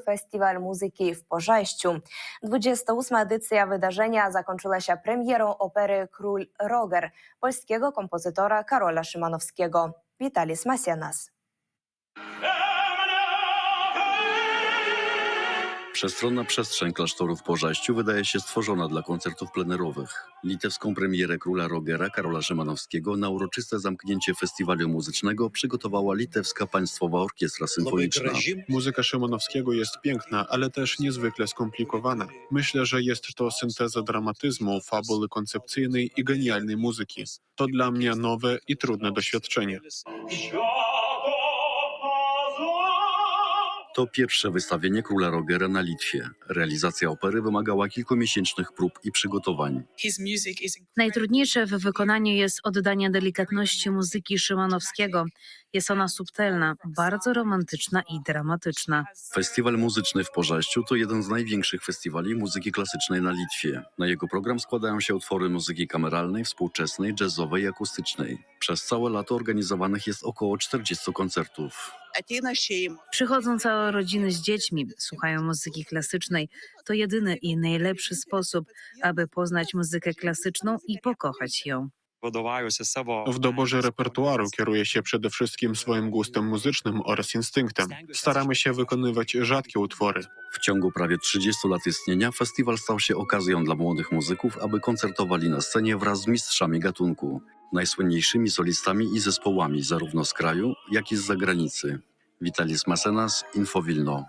Festiwal Muzyki w Pożajściu. 28. edycja wydarzenia zakończyła się premierą opery Król Roger polskiego kompozytora Karola Szymanowskiego. Witalis Masianas. Przestronna przestrzeń klasztoru w Pożaściu wydaje się stworzona dla koncertów plenerowych. Litewską premierę króla Rogera Karola Szymanowskiego na uroczyste zamknięcie festiwalu muzycznego przygotowała Litewska Państwowa Orkiestra Symfoniczna. Muzyka Szymanowskiego jest piękna, ale też niezwykle skomplikowana. Myślę, że jest to synteza dramatyzmu, fabuły koncepcyjnej i genialnej muzyki. To dla mnie nowe i trudne doświadczenie. To pierwsze wystawienie króla Rogera na Litwie. Realizacja opery wymagała kilkumiesięcznych prób i przygotowań. Najtrudniejsze w wykonaniu jest oddanie delikatności muzyki Szymanowskiego. Jest ona subtelna, bardzo romantyczna i dramatyczna. Festiwal muzyczny w Pożaściu to jeden z największych festiwali muzyki klasycznej na Litwie. Na jego program składają się utwory muzyki kameralnej, współczesnej, jazzowej i akustycznej. Przez całe lato organizowanych jest około 40 koncertów. Przychodzą całe rodziny z dziećmi, słuchają muzyki klasycznej. To jedyny i najlepszy sposób, aby poznać muzykę klasyczną i pokochać ją. W doborze repertuaru kieruję się przede wszystkim swoim gustem muzycznym oraz instynktem. Staramy się wykonywać rzadkie utwory. W ciągu prawie 30 lat istnienia festiwal stał się okazją dla młodych muzyków, aby koncertowali na scenie wraz z mistrzami gatunku, najsłynniejszymi solistami i zespołami zarówno z kraju, jak i z zagranicy. Віталій Масенас, інфовільно.